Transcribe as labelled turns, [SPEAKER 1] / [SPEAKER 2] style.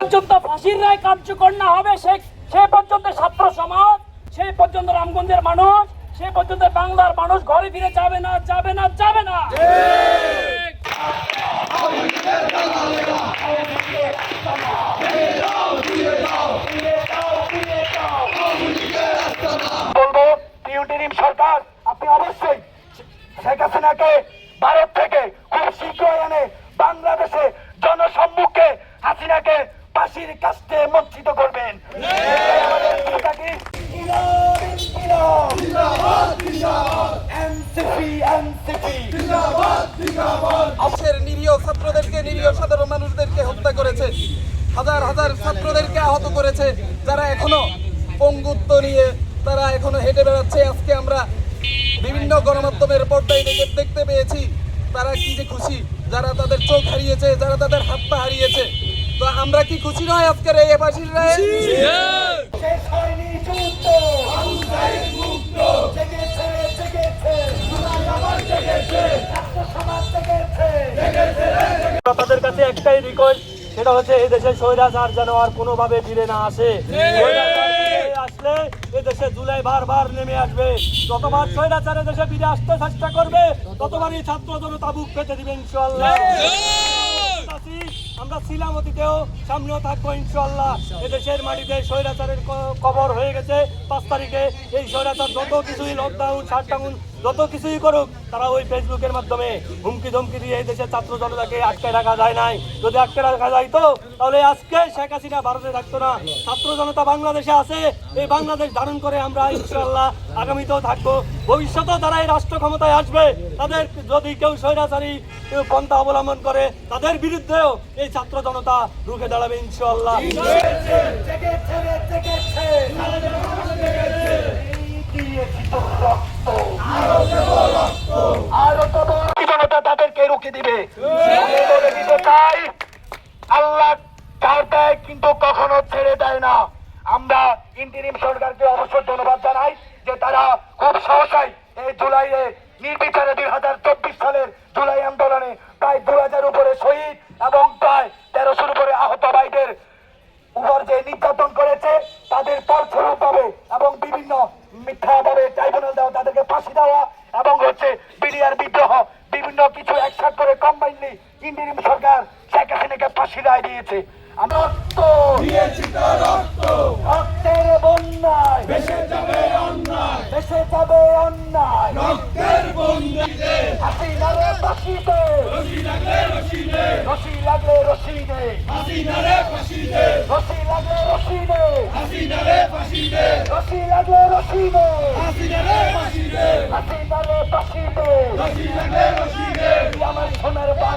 [SPEAKER 1] পর্যন্ত ফাঁসির রায় কার্যকর না হবে, সে পর্যন্ত ছাত্র সমাজ সেই পর্যন্ত রামগঞ্জের মানুষ, সে পর্যন্ত বাংলার মানুষ ঘরে ফিরে যাবে না যাবে না যাবে না।
[SPEAKER 2] হাসিনাকে ভারত থেকে খুব শীঘ্রই এনে বাংলাদেশে জনসম্মুখে হাসিনাকে ফাঁসির কাস্টে মঞ্চিত করবেন।
[SPEAKER 3] নিরীহ ছাত্রদেরকে, নিরীহ সাধারণ মানুষদেরকে হত্যা করেছে। হাজার হাজার ছাত্রদেরকে আহত করেছে। যারা এখনও পঙ্গুত্ব নিয়ে তারা এখনও হেঁটে বেড়াচ্ছে। আজকে আমরা বিভিন্ন গণমাধ্যমের পর্দায় দেখে দেখতে পেয়েছি। তারা কি যে খুশি যারা তাদের চোখ হারিয়েছে যারা তাদের হাত পা হারিয়েছে। তো আমরা কি খুশি নয় আজকের এই রায়ে?
[SPEAKER 2] জেগেছে।
[SPEAKER 1] তাদের কাছে একটাই রিকোয়েস্ট সেটা হচ্ছে এই দেশে স্বৈরাচার যেন আর কোনোভাবে ফিরে না আসে। আসলে এদেশে দেশে জুলাই বারবার নেমে আসবে। যতবার স্বৈরাচার দেশে ফিরে আসতে চেষ্টা করবে ততবারই ছাত্র জনতা বুক পেতে দিবে ইনশাল্লাহ আমরা ছিলাম অতীতেও সামনেও থাকব ইনশাল্লাহ এদেশের মাটিতে স্বৈরাচারের কবর হয়ে গেছে। পাঁচ তারিখে এই স্বৈরাচার যত কিছুই লকডাউন শাটডাউন যত কিছুই করুক, তারা ওই ফেসবুকের মাধ্যমে হুমকি ধমকি দিয়ে এই দেশের ছাত্র জনতাকে আটকে রাখা যায় নাই। যদি আটকে রাখা যাইতো, তাহলে আজকে শেখ হাসিনা ভারতে থাকতো না। ছাত্র জনতা বাংলাদেশে আছে, এই বাংলাদেশ ধারণ করে আমরা ইনশাল্লাহ আগামীতেও থাকব। ভবিষ্যতেও তারা এই রাষ্ট্র ক্ষমতায় আসবে। তাদের যদি কেউ স্বৈরাচারী পন্থা অবলম্বন করে, তাদের বিরুদ্ধেও এই ছাত্র জনতা রুখে দাঁড়াবে ইনশাল্লাহ
[SPEAKER 2] দিবে। বলে আল্লাহ ছাড় দেয়, কিন্তু কখনো ছেড়ে দেয় না। আমরা ইন্টারিম সরকারকে অবশ্যই ধন্যবাদ জানাই যে তারা খুব সহসাই এই জুলাইয়ে নির্বিচারে দুই হাজার চব্বিশ সালের জুলাই আন্দোলনে প্রায় দু হাজার উপরে শহীদ এবং প্রায় তেরোশোর উপরে আহত ভাইদের উপর যে নির্যাতন করেছে, তাদের ফলস্বরূপ পাবে এবং বিভিন্ন মিথ্যাভাবে ট্রাইব্যুনাল দেওয়া, তাদেরকে ফাঁসি দেওয়া এবং হচ্ছে বিডিআর বিদ্রোহ বিভিন্ন কিছু একসাথ করে কম্বাইনলি ইন্ডিয়ান সরকার শেখ হাসিনাকে ফাঁসি রায় দিয়েছে। আমরা রক্ত! দিয়েছি রক্ত! রক্তের বন্যায়! দেশে যাবে অন্যায়! দেশে যাবে অন্যায়! রক্তের বন্যায় হাসিনা রে ফাঁসিতে! রশি লাগলে রশি রশি হাসিনারে ফাঁসিদে রশি লাগলে আমার সোনার বা